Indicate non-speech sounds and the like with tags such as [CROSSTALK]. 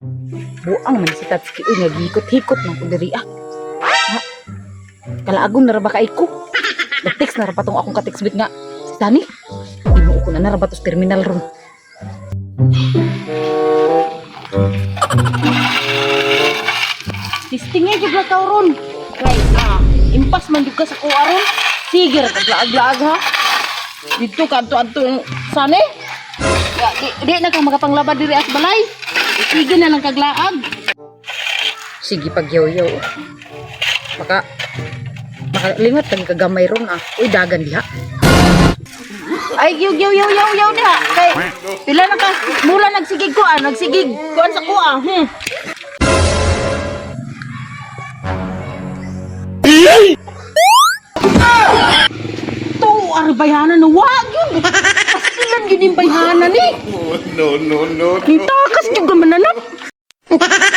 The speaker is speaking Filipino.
Buang man si Tatsuki. eh, nagikot-hikot man ko diri ah. Ha? Kalaagon na raba ka iko. Nag-text na raba tong akong nga. Si Tani. Inuo ko na na terminal room. Sistingnya juga kau run. Kayak ah. Impas man juga sa kuwa Sigir Sige, laag-laag ha. Dito, kanto-anto sane. Ya, Di, di na kang makapanglaba diri ah, as balay. Sige na lang kaglaag. Sige pagyaw-yaw. Maka makalingat tang kagamay ron ah. Uy dagan diha. Ay, yaw, yaw, yaw, yaw, yaw diha. Kay, pila na ka, mula nagsigig ko ah, nagsigig. Kuan sa kuha, hmm. To, ar bayanan na wag yun. Kastilan yun yung bayanan eh. no, no, no. Ang takas juga mananap. [LAUGHS]